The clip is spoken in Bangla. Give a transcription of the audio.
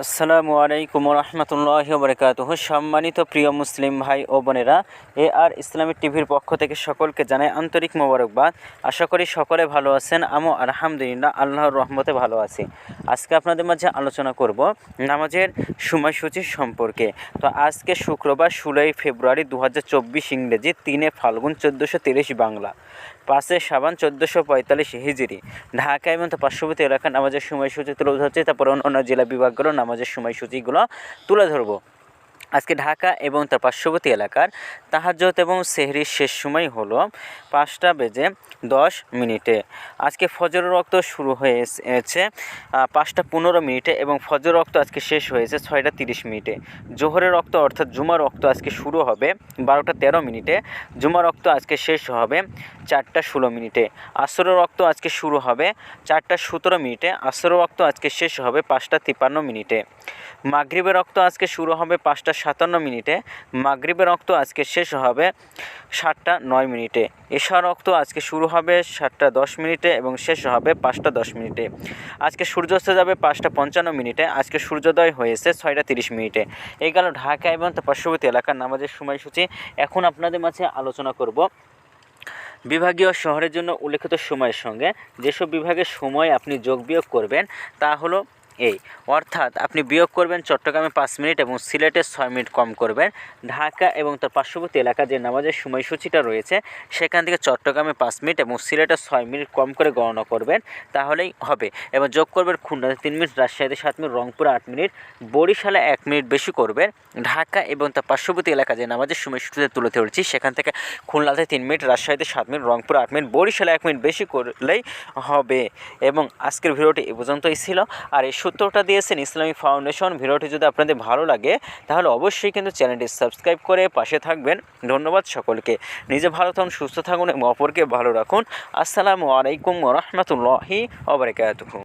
আসসালামু আলাইকুম রহমতুল্লাহ বরকাত সম্মানিত প্রিয় মুসলিম ভাই ও বোনেরা, এ আর ইসলামিক টিভির পক্ষ থেকে সকলকে জানাই আন্তরিক মোবারকবাদ। আশা করি সকলে ভালো আছেন, আমও আলহামদুলিল্লাহ আল্লাহর রহমতে ভালো আছি। আজকে আপনাদের মাঝে আলোচনা করব নামাজের সময়সূচি সম্পর্কে। তো আজকে শুক্রবার ষোলোই ফেব্রুয়ারি দু হাজার চব্বিশ ইংরেজি, তিনে ফাল্গুন চোদ্দোশো বাংলা, পাঁচে সাবান চোদ্দোশো পঁয়তাল্লিশ হিজিরি ঢাকা এবং তার পার্শ্ববর্তী এলাকার নামাজের সময়সূচি তুলে ধরছে, তারপরে অন্য জেলা বিভাগগুলো নামাজের সময়সূচিগুলো তুলে ধরবো। আজকে ঢাকা এবং তার পার্শ্ববর্তী এলাকার তাহাজ্জত এবং সেহরির শেষ সময় হলো পাঁচটা বেজে দশ মিনিটে। আজকে ফজর রক্ত শুরু হয়েছে পাঁচটা পনেরো মিনিটে এবং ফজর রক্ত আজকে শেষ হয়েছে ছয়টা তিরিশ মিনিটে। জোহরের রক্ত অর্থাৎ জুমা রক্ত আজকে শুরু হবে বারোটা তেরো মিনিটে। জুমা রক্ত আজকে শেষ হবে চারটা ষোলো মিনিটে। আসর রক্ত আজকে শুরু হবে চারটা সতেরো মিনিটে। আসর রক্ত আজকে শেষ হবে পাঁচটা তিপ্পান্ন মিনিটে। মাগরিবের রক্ত আজকে শুরু হবে পাঁচটা সাতান্ন মিনিটে। মাগরিবের রক্ত আজকে শেষ হবে সাতটা নয় মিনিটে। এশা রক্ত আজকে শুরু হবে সাতটা দশ মিনিটে এবং শেষ হবে পাঁচটা দশ মিনিটে। আজকে সূর্যাস্ত যাবে পাঁচটা পঞ্চান্ন মিনিটে। আজকে সূর্যোদয় হয়েছে ছয়টা তিরিশ মিনিটে। এই গেল ঢাকা এবং তার পার্শ্ববর্তী এলাকার নামাজের সময়সূচি। এখন আপনাদের মাঝে আলোচনা করব বিভাগীয় শহরের জন্য উল্লেখিত সময়ের সঙ্গে। যেসব বিভাগের সময় আপনি যোগ বিয়োগ করবেন তা হলো এই। অর্থাৎ আপনি বিয়োগ করবেন চট্টগ্রামে পাঁচ মিনিট এবং সিলেটে ছয় মিনিট কম করবেন। ঢাকা এবং তার পার্শ্ববর্তী এলাকা যে নামাজের সময়সূচিটা রয়েছে, সেখান থেকে চট্টগ্রামে পাঁচ মিনিট এবং সিলেটে ছয় মিনিট কম করে গণনা করবেন, তাহলেই হবে। এবং যোগ করবেন খুলনাতে তিন মিনিট, রাজশাহীতে সাত মিনিট, রংপুরে আট মিনিট, বরিশালে এক মিনিট বেশি করবেন। ঢাকা এবং তার পার্শ্ববর্তী এলাকা যে নামাজের সময়সূচিতে তুলে ধরেছি, সেখান থেকে খুলনাতে তিন মিনিট, রাজশাহীতে সাত মিনিট, রংপুরে আট মিনিট, বরিশালে এক মিনিট বেশি করলেই হবে। এবং আজকের ভিডিওটি এ পর্যন্তই ছিল। আর এই সূত্রটা দিয়েছেন ইসলামিক ফাউন্ডেশন। ভিডিওটি যদি আপনাদের ভালো লাগে, তাহলে অবশ্যই কিন্তু চ্যানেলটি সাবস্ক্রাইব করে পাশে থাকবেন। ধন্যবাদ সকলকে। নিজে ভালো থাকুন, সুস্থ থাকুন এবং অপরকে ভালো রাখুন। আসসালামু আলাইকুম রহমতুল্লাহি ওবরাকাতুহু